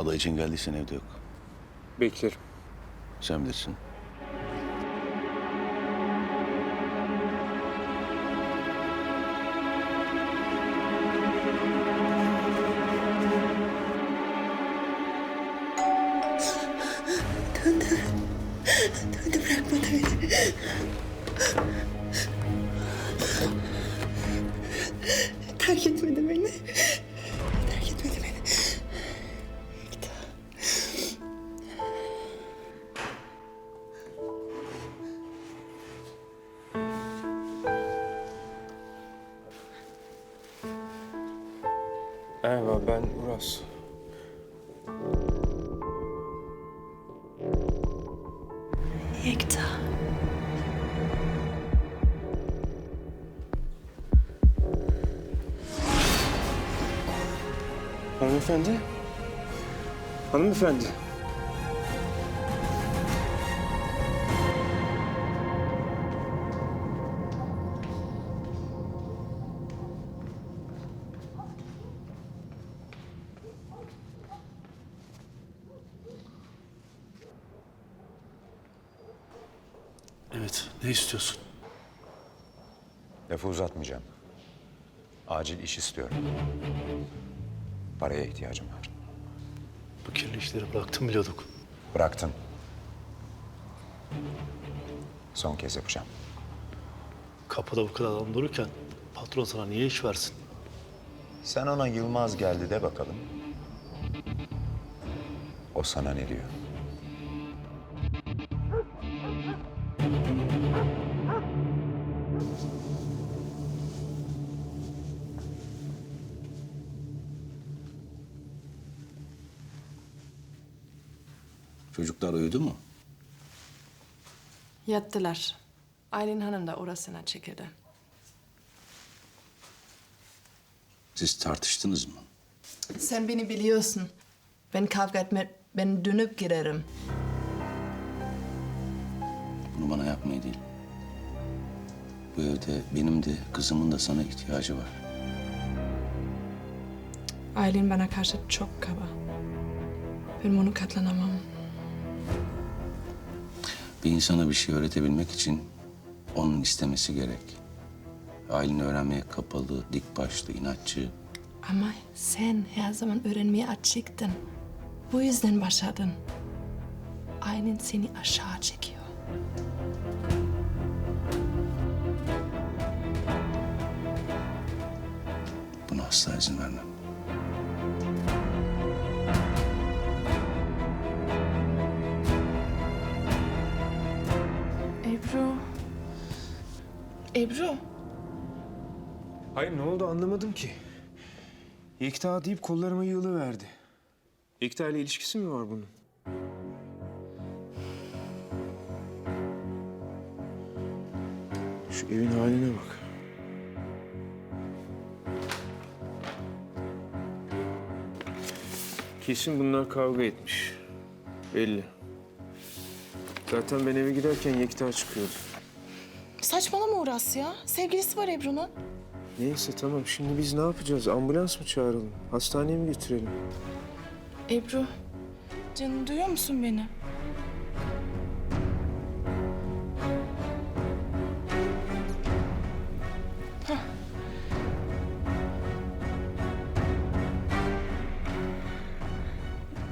Ada için geldiysen evde yok. Beklerim. Sen bilirsin. Döndü bırakmadı beni. Uras. Yekta. Hanımefendi. Hanımefendi. Evet, ne istiyorsun? Lafı uzatmayacağım. Acil iş istiyorum. Paraya ihtiyacım var. Bu kirli işleri bıraktım biliyorduk. Bıraktın. Son kez yapacağım. Kapıda bu kadar adam dururken patron sana niye iş versin? Sen ona Yılmaz geldi de bakalım. O sana ne diyor? Çocuklar uyudu mu? Yattılar. Aylin Hanım da orasına çekildi. Siz tartıştınız mı? Sen beni biliyorsun. Ben kavga etme, ben dönüp girerim. Bunu bana yapmayı değil. Bu evde benim de kızımın da sana ihtiyacı var. Aylin bana karşı çok kaba. Ben bunu katlanamam. Bir insana bir şey öğretebilmek için onun istemesi gerek. Aylin öğrenmeye kapalı, dik başlı, inatçı. Ama sen her zaman öğrenmeye açıktın. Bu yüzden başardın. Aylin seni aşağı çekiyor. Buna asla izin vermem. Ebru. Hayır ne oldu anlamadım ki. Yekta deyip kollarıma yığılıverdi. Yekta ile ilişkisi mi var bunun? Şu evin haline bak. Kesin bunlar kavga etmiş. Belli. Zaten ben eve giderken Yekta çıkıyordu. Saçmalama Uras ya. Sevgilisi var Ebru'nun. Neyse tamam şimdi biz ne yapacağız? Ambulans mı çağıralım? Hastaneye mi götürelim? Ebru, canım duyuyor musun beni? Hah.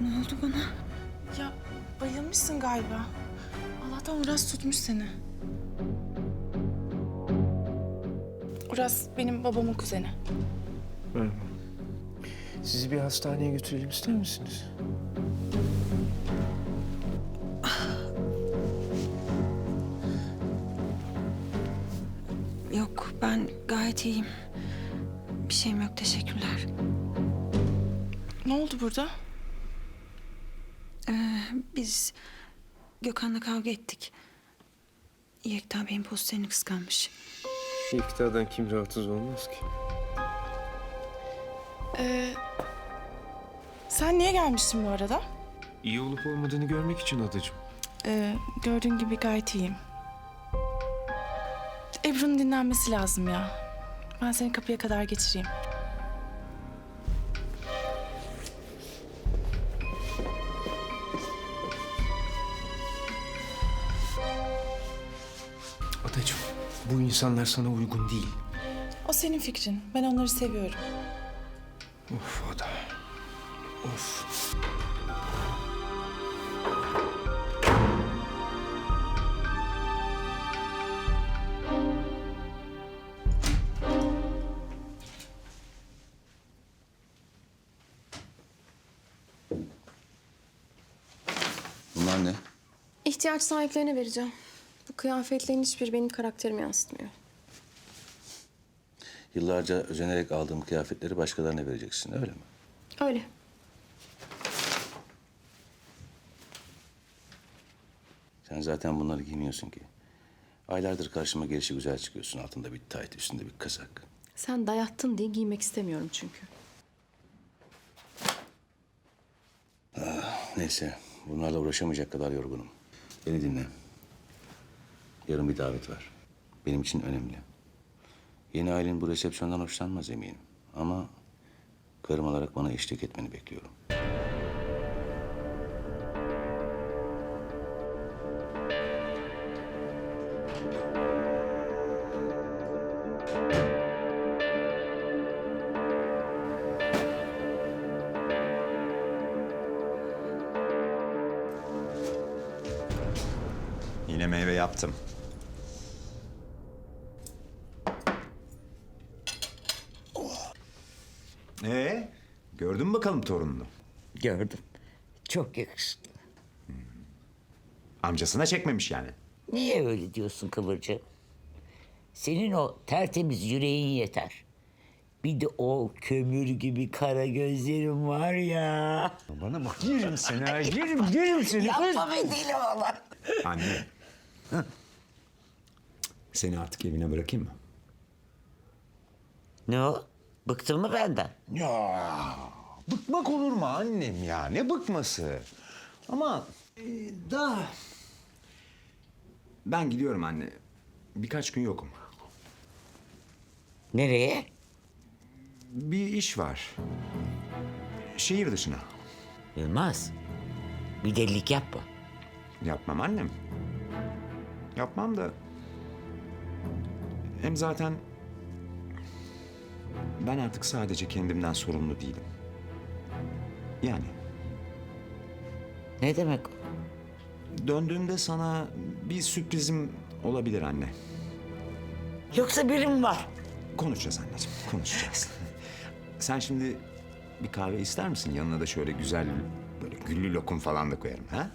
Ne oldu bana? Ya bayılmışsın galiba. Allah'tan Uras tutmuş seni. Uras benim babamın kuzeni. Merhaba. Sizi bir hastaneye götürelim ister misiniz? Yok ben gayet iyiyim. Bir şeyim yok teşekkürler. Ne oldu burada? Ee, biz Gökhan'la kavga ettik. Yekta Bey'in posterini kıskanmış. Şey ki iktidardan kim rahatsız olmaz ki? Ee, sen niye gelmiştin bu arada? İyi olup olmadığını görmek için adacığım. Ee, gördüğün gibi gayet iyiyim. Ebru'nun dinlenmesi lazım ya. Ben seni kapıya kadar geçireyim. Adacığım bu insanlar sana uygun değil. O senin fikrin. Ben onları seviyorum. Of o da. Of. Bunlar ne? İhtiyaç sahiplerine vereceğim. Bu kıyafetlerin hiçbiri benim karakterimi yansıtmıyor. Yıllarca özenerek aldığım kıyafetleri başkalarına vereceksin öyle mi? Öyle. Sen zaten bunları giymiyorsun ki. Aylardır karşıma gelişi güzel çıkıyorsun. Altında bir tayt, üstünde bir kazak. Sen dayattın diye giymek istemiyorum çünkü. Neyse, bunlarla uğraşamayacak kadar yorgunum. Beni dinle. Yarın bir davet var. Benim için önemli. Yeni ailen bu resepsiyondan hoşlanmaz eminim. Ama karım olarak bana eşlik etmeni bekliyorum. Yine meyve yaptım. Bakalım torununu? Gördüm. Çok yakışıklı. Amcasına çekmemiş yani. Niye öyle diyorsun Kıvırcık? Senin o tertemiz yüreğin yeter. Bir de o kömür gibi kara gözlerin var ya. Bana bak yerim seni ha, yerim, yerim seni. Yapma be deli oğlan. Anne. Seni artık evine bırakayım mı? Ne o? Bıktın mı benden? Ya bıkmak olur mu annem ya? Ne bıkması? Ama e, daha... Ben gidiyorum anne. Birkaç gün yokum. Nereye? Bir iş var. Şehir dışına. Yılmaz. Bir delilik yapma. Yapmam annem. Yapmam da... Hem zaten... Ben artık sadece kendimden sorumlu değilim. Yani Ne demek o? döndüğümde sana bir sürprizim olabilir anne. Yoksa birim var. Konuşacağız anneciğim, konuşacağız. Sen şimdi bir kahve ister misin? Yanına da şöyle güzel böyle güllü lokum falan da koyarım ha?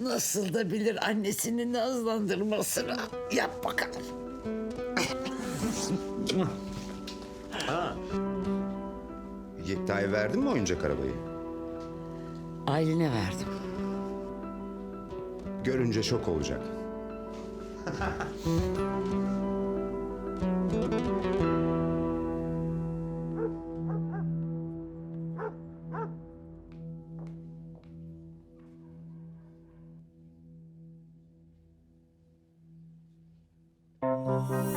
Nasıl da bilir annesini nazlandırmasını. Yap bakalım. Yekta'ya verdin mi oyuncak arabayı? Aylin'e verdim. Görünce şok olacak.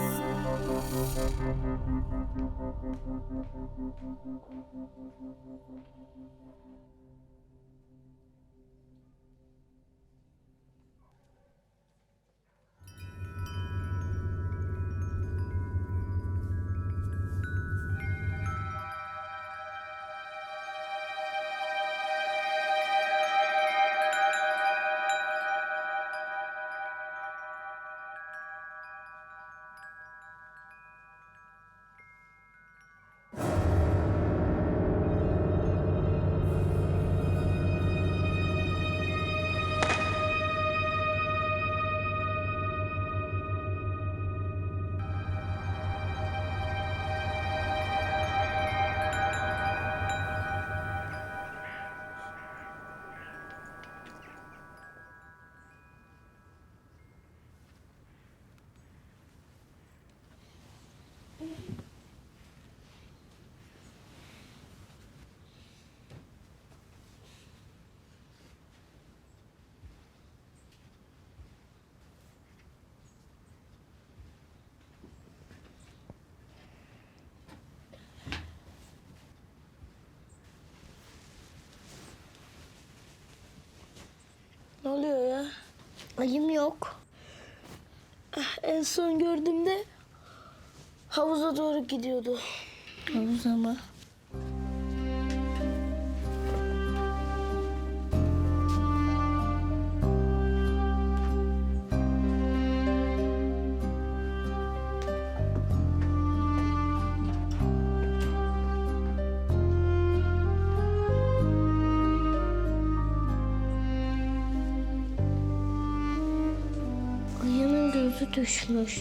Ne oluyor ya? Ayım yok. En son gördüğümde havuza doğru gidiyordu. Havuza mı? Düşmüş.